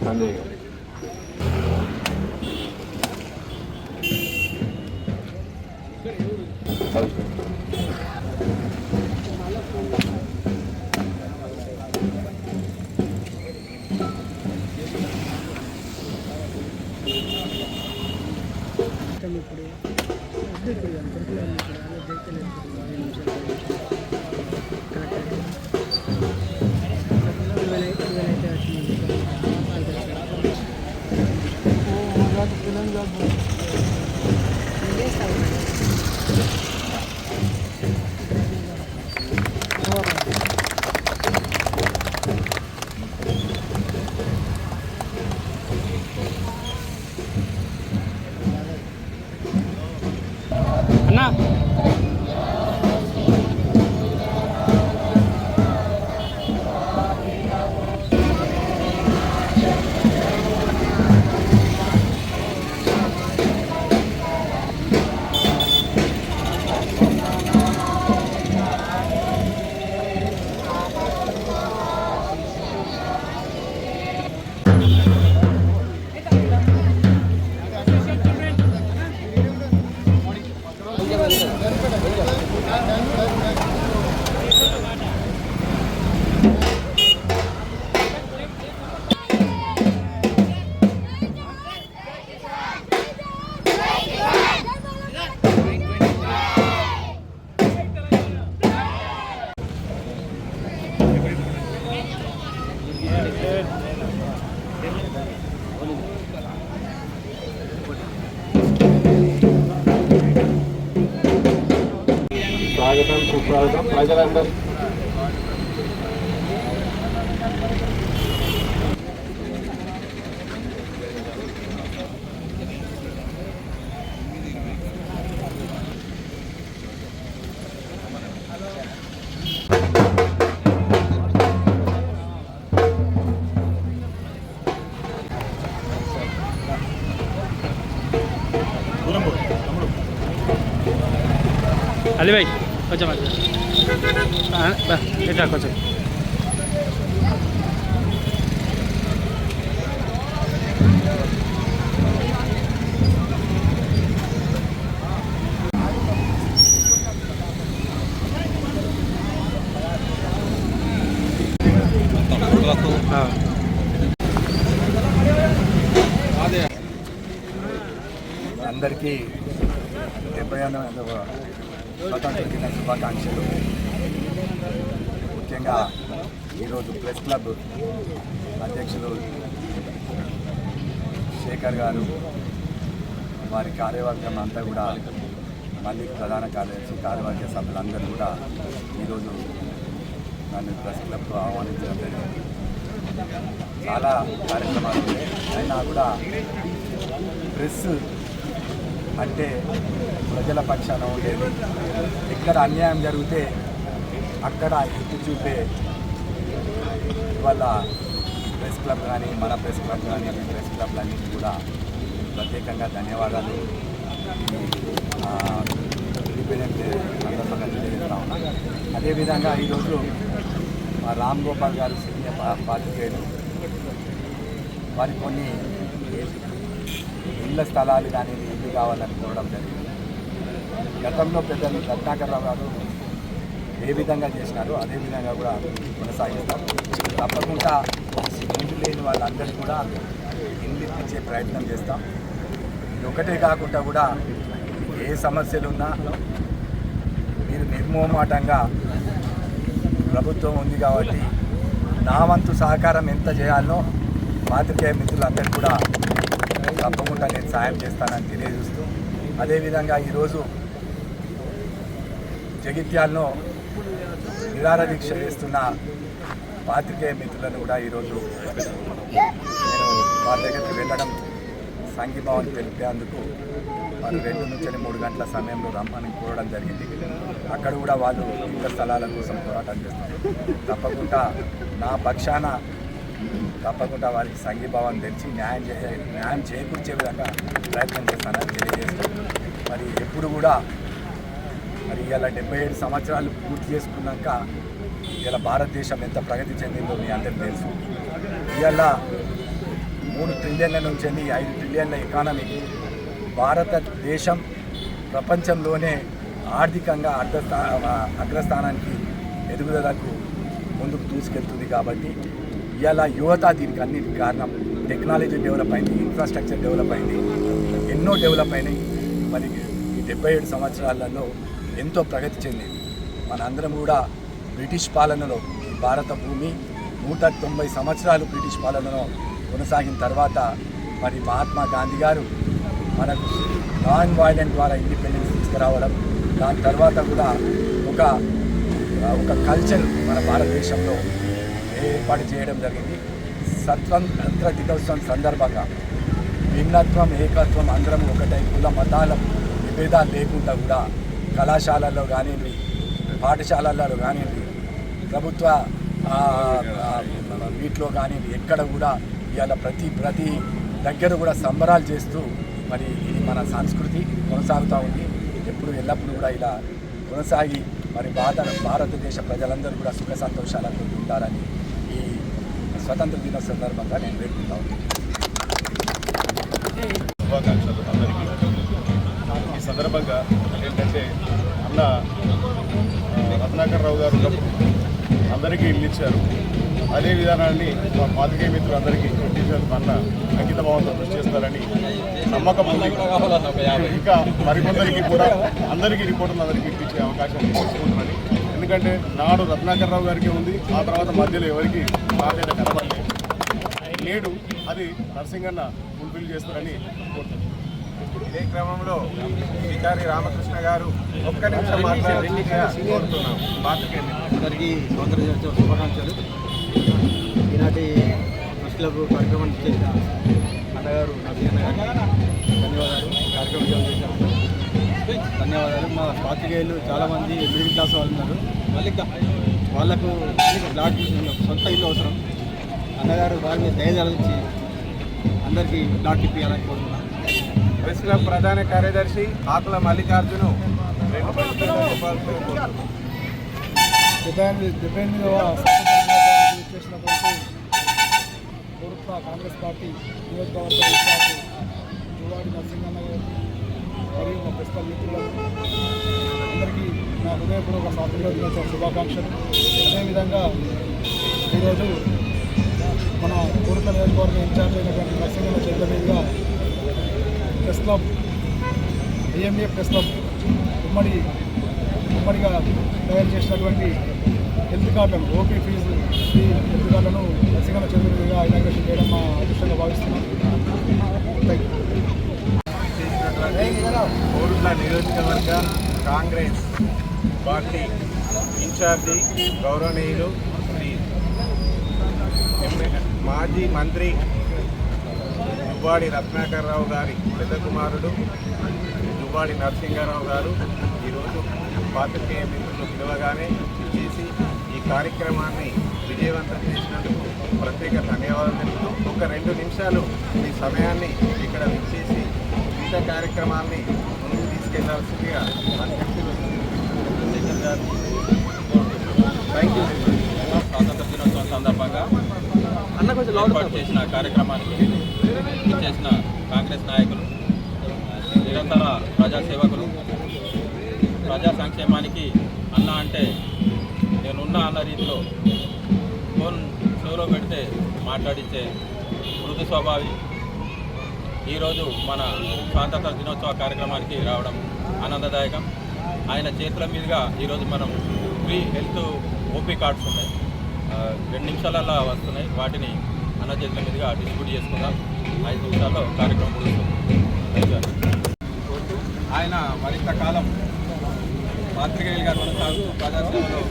Doctor Sanjay గారు ఇప్పుడు update దొరకలేదు un ya está. స్వాగతం సుస్వాగతం ప్రజలందరూ అలీ భాయ్ కొంచెం అటు. ఆ, బా, ఇట్లా కొంచెం ఆ. అందరికీ డెబ్బై ఎనిమిదవ స్వతంత్ర దిన శుభాకాంక్షలు ముఖ్యంగా ఈరోజు ప్రెస్ క్లబ్ అధ్యక్షులు శేఖర్ గారు వారి కార్యవర్గం అంతా కూడా మళ్ళీ ప్రధాన కార్యదర్శి కార్యవర్గ సభ్యులందరూ కూడా ఈరోజు నన్ను ప్రెస్ క్లబ్కు ఆహ్వానించడం జరిగింది. చాలా కార్యక్రమాలు అయినా కూడా ప్రెస్ అంటే ప్రజల పక్షాన ఉండేది. ఎక్కడ అన్యాయం జరిగితే అక్కడ ఎత్తి చూపే ఇవాళ ప్రెస్ క్లబ్ కానీ మన ప్రెస్ క్లబ్ కానీ ప్రెస్ క్లబ్లన్నింటి కూడా ప్రత్యేకంగా ధన్యవాదాలు. ఇండిపెండెంట్ డే సందర్భంగా తెలియజేస్తా ఉన్నా. అదేవిధంగా ఈరోజు మా రామ్ గోపాల్ గారు సీనియర్ పాత్రికేయులు వారి కొన్ని ఇళ్ళ స్థలాలు కానీ ఇల్లు కావాలని కోరడం జరిగింది. గతంలో పెద్దలు రత్నాకర్రావు గారు ఏ విధంగా చేసినారో అదే విధంగా కూడా కొనసాగిస్తారు. తప్పకుండా ఇంటి లేని వాళ్ళందరికీ కూడా ఇల్లు ప్రయత్నం చేస్తాం. ఒకటే కాకుండా కూడా ఏ సమస్యలు ఉన్నా మీరు నిర్మోహమాటంగా ప్రభుత్వం ఉంది కాబట్టి నా వంతు సహకారం ఎంత చేయాలో పాత్రికేయ మిత్రులందరికీ కూడా తప్పకుండా నేను సాయం చేస్తానని తెలియజేస్తూ అదేవిధంగా ఈరోజు జగిత్యాల్లో నిరార దీక్ష చేస్తున్న పాత్రికేయ మిత్రులను కూడా ఈరోజు నేను వారి దగ్గరికి వెళ్ళడం సంఘీభావం తెలిపేందుకు వారు రెండు నుంచి మూడు గంటల సమయంలో రమ్మని కోరడం జరిగింది. అక్కడ కూడా వాళ్ళు ఇతర స్థలాల కోసం పోరాటం చేస్తారు తప్పకుండా నా పక్షాన తప్పకుండా వారికి సంఘీభావం తెచ్చి న్యాయం చేసే న్యాయం చేకూర్చే విధంగా ప్రయత్నం చేస్తానని తెలియజేస్తాను మరి ఎప్పుడు కూడా మరి ఇలా డెబ్బై ఏడు సంవత్సరాలు పూర్తి చేసుకున్నాక ఇలా భారతదేశం ఎంత ప్రగతి చెందిందో మీ అందరికీ తెలుసు. ఇవాళ మూడు ట్రిలియన్ల నుంచి ఐదు ట్రిలియన్ల ఎకానమీ భారతదేశం ప్రపంచంలోనే ఆర్థికంగా అగ్రస్థా అగ్రస్థానానికి ఎదుగుదలకు ముందుకు తీసుకెళ్తుంది కాబట్టి ఇవాళ యువత దీనికి అన్నిటికి కారణం. టెక్నాలజీ డెవలప్ అయింది ఇన్ఫ్రాస్ట్రక్చర్ డెవలప్ అయింది ఎన్నో డెవలప్ అయినాయి. మరి ఈ డెబ్బై ఏడు సంవత్సరాలలో ఎంతో ప్రగతి చెందింది. మనందరం కూడా బ్రిటిష్ పాలనలో ఈ భారత భూమి నూట తొంభై సంవత్సరాలు బ్రిటిష్ పాలనలో కొనసాగిన తర్వాత మరి మహాత్మా గాంధీ గారు మనకు నాన్ వైలెంట్ ద్వారా ఇండిపెండెన్స్ తీసుకురావడం దాని తర్వాత కూడా ఒక ఒక కల్చర్ మన భారతదేశంలో ఏర్పాటు చేయడం జరిగింది. స్వతంత్ర దినోత్సవం సందర్భంగా భిన్నత్వం ఏకత్వం అందరం ఒకటై కుల మతాల విభేదాలు లేకుండా కూడా కళాశాలల్లో కానివ్వండి పాఠశాలల్లో కానివ్వండి ప్రభుత్వ వీటిలో కానివ్వండి ఎక్కడ కూడా ఇవాళ ప్రతి ప్రతి దగ్గర కూడా సంబరాలు చేస్తూ మరి ఇది మన సంస్కృతి కొనసాగుతూ ఉంది. ఎప్పుడు ఎల్లప్పుడూ కూడా ఇలా కొనసాగి మరి భారత భారతదేశ ప్రజలందరూ కూడా సుఖ సంతోషాలతో ఉంటారని ఈ స్వతంత్ర దిన సందర్భంగా నేను వేడుకుంటా ఉన్నాను. ఈ సందర్భంగా అన్న రత్నాకర్ రావు గారు అందరికీ ఇల్లు ఇచ్చారు. అదే విధానాన్ని మా పాతికేయ మిత్రులు అందరికీ టీచర్ అన్న అంకిత భావంతో కృషి చేస్తారని నమ్మకం ఉంది. ఇంకా మరికొందరికి కూడా అందరికీ రిపోర్టులు అందరికీ ఇప్పించే అవకాశం తీసుకుంటున్నాను ఎందుకంటే నాడు రత్నాకర్ రావు గారికి ఉంది ఆ తర్వాత మధ్యలో ఎవరికి బాధ్యత కనబడలేదు. నేడు అది నరసింగన్న ఫుల్ఫిల్ చేస్తారని కోరుతున్నాను ఇదే క్రమంలో విచారి రామకృష్ణ గారు ఒక్క నిమిషం మాట్లాడాల్సిందిగా కోరుతున్నాం. అందరికీ స్వాతంత్ర దినోత్సవ శుభాకాంక్షలు. ఈనాటి ప్రెస్ క్లబ్ చేసిన అన్నగారు నవీన గారు ధన్యవాదాలు. కార్యక్రమం చేశారు. ధన్యవాదాలు. మా పాత్రికేయులు చాలామంది మిడిల్ క్లాస్ వాళ్ళు ఉన్నారు. మళ్ళీ వాళ్ళకు బ్లాక్ సొంత ఇల్లు అవసరం. అన్నగారు వారి మీద ధైర్యాలు అందరికీ బ్లాక్ ఇప్పించాలని కోరుతున్నాను ప్రెస్ క్లబ్ ప్రధాన కార్యదర్శి ఆకుల మల్లికార్జును. రెండు కాంగ్రెస్ పార్టీ నియోజకవర్గ ఇన్ఛార్జ్ నరసింహన్న గారు మరియు మా ప్రస్తుత మిత్రులకు అందరికీ నా హృదయపూర్వక స్వాతంత్ర దినోత్సవ శుభాకాంక్షలు. అదేవిధంగా ఈరోజు మన పూర్వ నియోజకవర్గ ఇన్ఛార్జ్ అయినటువంటి నరసింహన్న చేతుల మీదుగా press club DMA press club ఉమ్మడి ఉమ్మడిగా తయారు చేసినటువంటి హెల్త్ కార్డులను ఓపీ ఫీజు ఈ హెల్త్ కార్డులను నరసింహన చంద్రుడిగా ఇనాగ్రేషన్ చేయడం మా అదృష్టంగా భావిస్తున్నాం. కోరుట్ల నియోజకవర్గ కాంగ్రెస్ పార్టీ ఇన్ఛార్జి గౌరవనీయులు ఎమ్మె- మాజీ మంత్రి దువ్వాడి రత్నాకర్రావు గారి పెద్ద కుమారుడు దువ్వాడి నరసింహారావు గారు ఈరోజు పాత్రికేయ మిత్రులు పిలవగానే చేసి ఈ కార్యక్రమాన్ని విజయవంతం చేసినందుకు ప్రత్యేక ధన్యవాదాలు తెలుపుతూ ఒక రెండు నిమిషాలు మీ సమయాన్ని ఇక్కడ విచ్చేసి మిగతా కార్యక్రమాన్ని ముందుకు తీసుకెళ్ళాల్సిందిగా అధ్యక్షులు చంద్రశేఖర్ గారు థ్యాంక్ యూ స్వాతంత్ర దినోత్సవం సందర్భంగా ఏర్పాటు చేసిన కార్యక్రమానికి చేసిన కాంగ్రెస్ నాయకులు నిరంతర ప్రజాసేవకులు ప్రజా సంక్షేమానికి అన్న అంటే నేనున్నా అన్న రీతిలో ఫోన్ చెవులో పెడితే మాట్లాడించే మృదు స్వభావి. ఈరోజు మన స్వాతంత్ర దినోత్సవ కార్యక్రమానికి రావడం ఆనందదాయకం. ఆయన చేతుల మీదుగా ఈరోజు మనం ఫ్రీ హెల్త్ ఓపీ కార్డ్స్ ఉన్నాయి. రెండు నిమిషాలలో వస్తున్నాయి. వాటిని అన్న చేతుల మీదుగా డిస్ట్రిబ్యూట్ చేసుకుందాం. ఐదు నిమిషాల్లో కార్యక్రమం ముగుస్తుంది. ఆయన మరింత కాలం పాత్రికేయులుగా కొనసాగుతూ ప్రజాసేవలో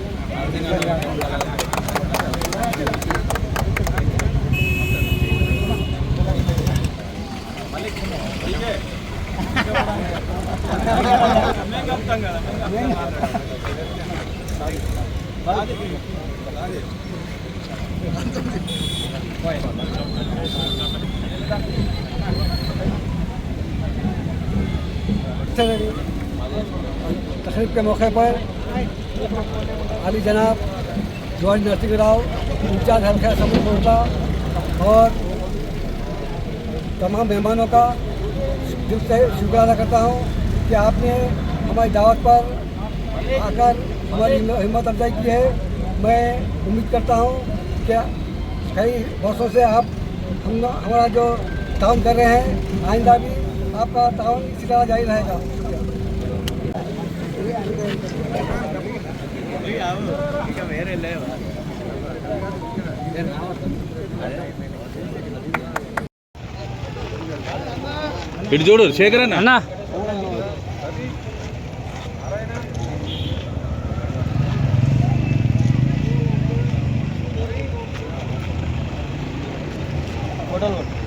మళ్ళీ तकरीब के मौके पर अली जनाब जॉर्ज नरसिंह राव, इंचार्ज हल्का समूह कोटा और तमाम मेहमानों का दिल से शुक्र अदा करता हूँ कि आपने हमारी दावत पर आकर हमारी हिम्मत अफजाई की है। मैं उम्मीद करता हूँ कि कई वर्षों से आप हम हमारा जो ताउन कर रहे हैं आइंदा भी आपका ताउन इसी तरह जारी रहेगा ఇటు చూడు శేఖర్ అన్న అన్నా టోటల్ కొట్టి